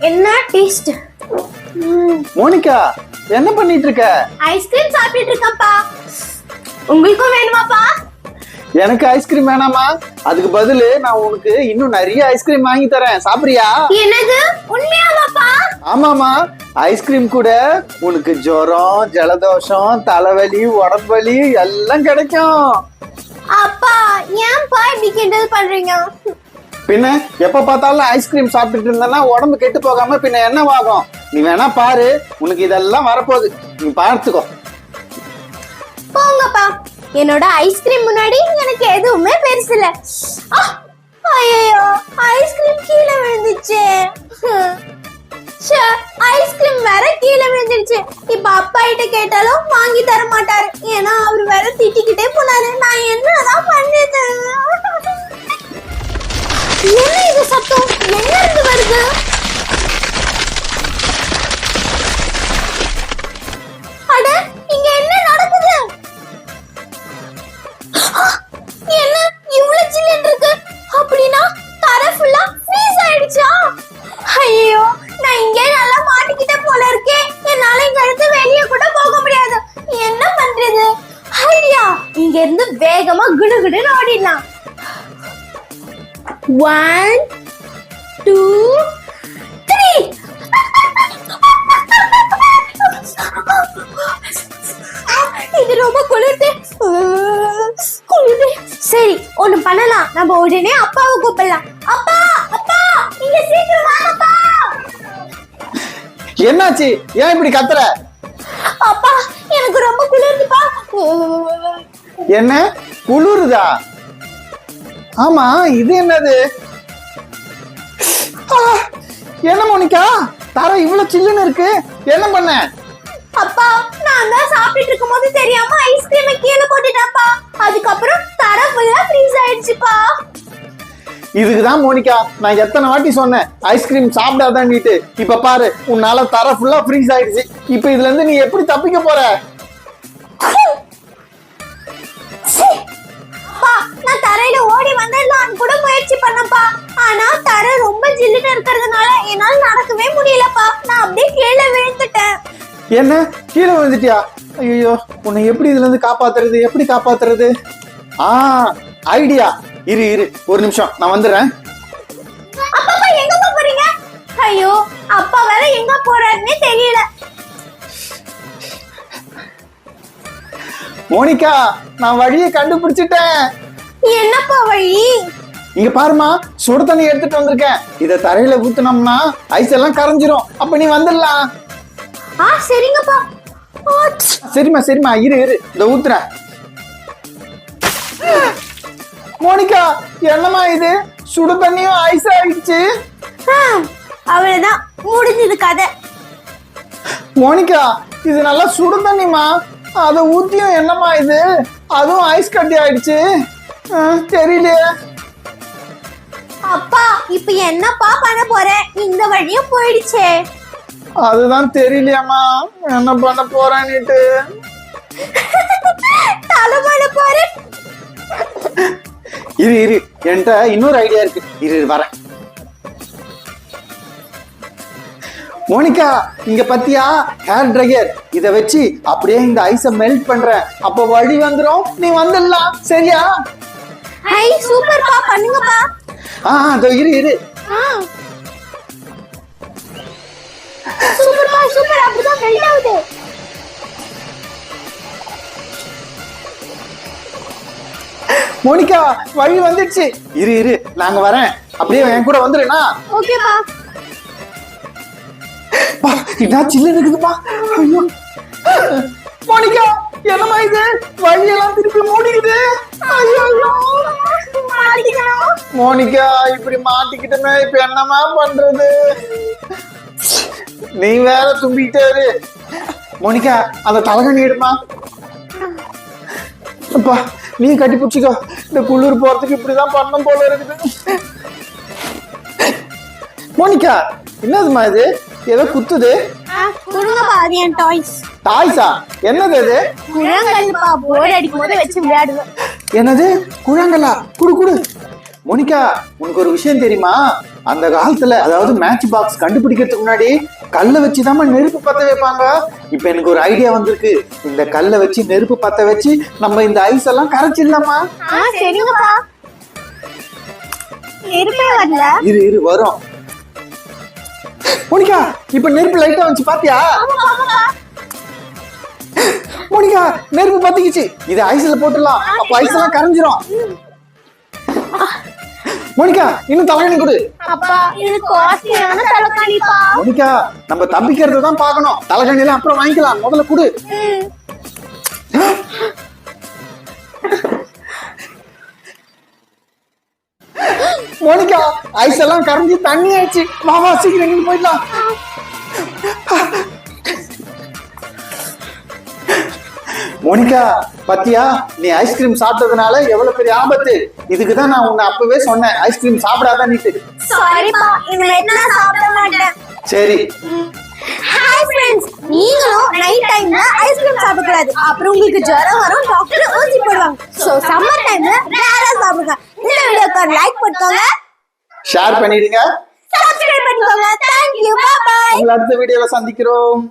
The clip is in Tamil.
என்ன டேஸ்ட் மோனிகா என்ன பண்ணிட்டு இருக்க ஐஸ்கிரீம் சாப்பிட்டு இருக்கேன்ப்பா உங்களுக்கும் வேணுமாப்பா? எனக்கு ஐஸ்கிரீம் வேணாமா அதுக்கு பதிலு நான் உனக்கு இன்னும் நிறைய ஐஸ்கிரீம் வாங்கி தரேன். சாப்பிடுறியா? என்னது? உண்மையாவாப்பா? ஆமாமா ஐஸ்கிரீம் கூட உனக்கு ஜுரம் ஜலதோஷம் தலைவலி உடம்பு வலி எல்லாம் கிடைக்கும். அப்பா ஏன்ப்பா இப்படி கிண்டல் பண்றீங்க? பின்ன எப்ப பார்த்தாலும் ஐஸ்கிரீம் சாப்பிட்டுட்டு இருந்தேன்னா உடம்பு கெட்டு போகாம பின்ன என்னவாகும்? நீ வேணா பாரு. உனக்கு இதெல்லாம் வரப்போகுது. நீ பார்த்துக்கோ. போங்கப்பா. என்னோட ஐஸ்கிரீம் முன்னாடி எனக்கு எதுவுமே பெருசு இல்ல ஐயோ ஐஸ்கிரீம் கீழே விழுந்துச்சு ஐஸ்கிரீம் வேற கீழே விழுந்துருச்சு. இப்ப அப்பா கிட்ட கேட்டாலும் வாங்கி தர மாட்டாரு ஏன்னா அவர் வேற திட்டிக்கிட்டே போனாரு. நான் என்னதான் பண்ணது என்ன சத்தம்? எங்க இருந்து வருது? அட இங்க என்ன நடக்குது? என்ன? இவ்வளவு சில்லுன்னு இருக்கு. அப்படின்னா தரை ஃபுல்லா ஃப்ரீஸ் ஆயிடுச்சா? ஐயோ நான் இங்கே நல்லா மாட்டிக்கிட்ட போல இருக்கே. என்னால இங்க இருந்து வெளியே கூட போக முடியாது. என்ன பண்றது? ஐடியா இங்க இருந்து வேகமா குடுகுடுன்னு ஓடிடலாம். ஒன் டூ த்ரீ இது ரொம்ப குளிர்து குளிர்து சரி ஒண்ணு பண்ணலாம். நம்ம உடனே அப்பாவை கூப்பிடலாம். அப்பா அப்பா நீங்க சீக்கிரம் வாங்கப்பா. என்னாச்சு? ஏன் இப்படி கத்துற? அப்பா எனக்கு ரொம்ப குளிர்துப்பா என்ன? குளிருதா? ஆமா இது என்னது? என்ன மோனிகா? தர இவ்வளவு சில்லுன்னு இருக்கு. என்ன பண்ண? அப்பா நான் தான் சாப்பிட்டுட்டு இருக்கும்போது தெரியாம ஐஸ்கிரீமை கீழே போட்டுட்டேன்ப்பா. அதுக்கப்புறம் தர ஃபுல்லா ஃப்ரீஸ் ஆயிடுச்சுப்பா. இதுக்கு தான் மோனிகா நான் எத்தனை வாட்டி சொன்னேன் ஐஸ்கிரீம் சாப்பிடாதான்னுட்டு. இப்ப பாரு உன்னால தர ஃபுல்லா ஃப்ரீஸ் ஆயிடுச்சு. இப்ப இதுல இருந்து நீ எப்படி தப்பிக்க போற? பண்ணப்பா. ஆனா தரை ரொம்ப ஜில்லுன்னு இருக்கிறதுனால என்னால நடக்கவே முடியலப்பா. நான் அப்படியே கீழே விழுந்துட்டேன். என்ன? கீழே விழுந்துட்டியா? ஐயோ உன்னை எப்படி இதுல இருந்து காப்பாத்துறது? எப்படி காப்பாத்துறது? ஆ ஐடியா. இரு இரு ஒரு நிமிஷம். நான் வந்துடுறேன். அப்பா எங்க போறீங்க? ஐயோ அப்பா வேற எங்க போறாருன்னே தெரியல. மோனிகா நான் வழியை கண்டுபிடிச்சிட்டேன். என்னப்பா வழி? இங்க பாருமா சுடு தண்ணி எடுத்துட்டு வந்திருக்கேன். இத தரையில ஊத்துனோம்னா ஐஸ் எல்லாம் கரைஞ்சிரும். அப்ப நீ வந்துடலாம். ஆ சரிங்கப்பா. சரிம்மா சரிம்மா இரு இரு. இந்த ஊத்துறேன் மோனிகா என்னம்மா இது? சுடு தண்ணியும் ஐஸ் ஆயிடுச்சு. அவ்வளவுதான். முடிஞ்சது கதை. மோனிகா இது நல்லா சுடு தண்ணிமா அதை ஊத்தியும் என்னம்மா இது? அதுவும் ஐஸ் கட்டி ஆயிடுச்சு. தெரியலையே. அப்பா இப்ப என்னப்பா பண்ண போற? இந்த வழியும் போயிடுச்சே. அதுதான் தெரியலையாம்மா. என்ன பண்ண போறேன்னுட்டு. தலைமலை பாரு இரு இரு. என்கிட்ட இன்னொரு ஐடியா இருக்கு. இரு இரு, வரேன். மோனிகா இங்க பத்தியா? ஹேர் ட்ரையர் இத வச்சு அப்படியே இந்த ஐஸ மெல்ட் பண்றேன். அப்ப வழி வந்துரும். நீ வந்துடலாம். சரியா? ஹை சூப்பர்ப்பா பண்ணுங்கப்பா. ஆ அதோ இரு இரு. ஆ. சூப்பர்ப்பா சூப்பர் அப்படிதான் மெல்ட் ஆகுது. மோனிகா வழி வந்துடுச்சு. இரு இரு நாங்க வரேன். அப்படியே என் கூட வந்துருனா ஓகேப்பா பா என்ன சில்லு இருக்குதுப்பா? ஐயோ. மோனிகா என்னம்மா இது? வழியெல்லாம் திருப்பி மூடிக்குது ஐயோ. மாட்டிக்கணும் மோனிகா இப்படி மாட்டிக்கிட்டமே இப்ப என்னம்மா பண்றது? நீ வேற தும்பிக்கிட்டே இரு. மோனிகா அந்த தலகணி எடுமா. அப்பா நீ கட்டி பிடிச்சிக்கோ. இந்த குளிர் போறதுக்கு இப்படிதான் பண்ணணும் போல இருக்குது. மோனிகா என்னதுமா இது? ஏதோ குத்துது. கொடுங்கப்பா அது என் டாய்ஸ் டாய்ஸா என்னது அது? போர் அடிக்கும் போது வச்சு விளையாடுவேன். என்னது? குழங்கலா? குடு குடு. மோனிகா உனக்கு ஒரு விஷயம் தெரியுமா? அந்த காலத்துல அதாவது மேட்ச் பாக்ஸ் கண்டுபிடிக்கிறதுக்கு முன்னாடி கல்லை வச்சு தான் நெருப்பு பத்த வைப்பாங்க. இப்ப எனக்கு ஒரு ஐடியா வந்திருக்கு. இந்த கல்லை வச்சு நெருப்பு பத்த வச்சு நம்ம இந்த ஐஸ் எல்லாம் கரைச்சிடலாமா? இரு இரு வரும். மோனிகா இப்ப நெருப்பு லைட்டா வந்துச்சு பாத்தியா? மோனிகா நெருப்பு பத்திக்கிச்சு. இது ஐஸ்ல போட்டுடலாம். அப்ப ஐஸ் எல்லாம் கரைஞ்சிரும். மோனிகா இன்னும் தலையணி கொடு. அப்பா இது காஸ்ட்லியான தலைக்காணிப்பா மோனிகா நம்ம தப்பிக்கிறத தான் பார்க்கணும். தலைகணி எல்லாம் அப்புறம் வாங்கிக்கலாம். முதல்ல கொடு. மோனிகா ஐஸ் எல்லாம் கரைஞ்சி தண்ணி ஆயிடுச்சு. வா வா சீக்கிரம் போயிடலாம். மோனிகா பாத்தியா? நீ ஐஸ்கிரீம் சாப்பிட்டதுனால எவ்வளவு பெரிய ஆபத்து? இதுக்கு தான் நான் உன்னை அப்பவே சொன்னேன். ஐஸ்கிரீம் சாப்பிடாதான்னுட்டு சாரிப்பா இனிமேட்டு நான் சாப்பிட மாட்டேன். சரி. ஹாய் ஃப்ரெண்ட்ஸ் நீங்களும் நைட் டைம்ல ஐஸ்கிரீம் சாப்பிடக்கூடாது. அப்புறம் உங்களுக்கு ஜுரம் வரும் டாக்டர் ஊசி போடுவாங்க. சோ சம்மர் டைம்ல வேற சாப்பிடுங்க. இந்த வீடியோக்கு லைக் பண்ணிக்கோங்க ஷேர் பண்ணிடுங்க. சப்ஸ்கிரைப் பண்ணிக்கோங்க. தேங்க் யூ பை பை அடுத்த வீடியோல சந்திக்கிறோம்.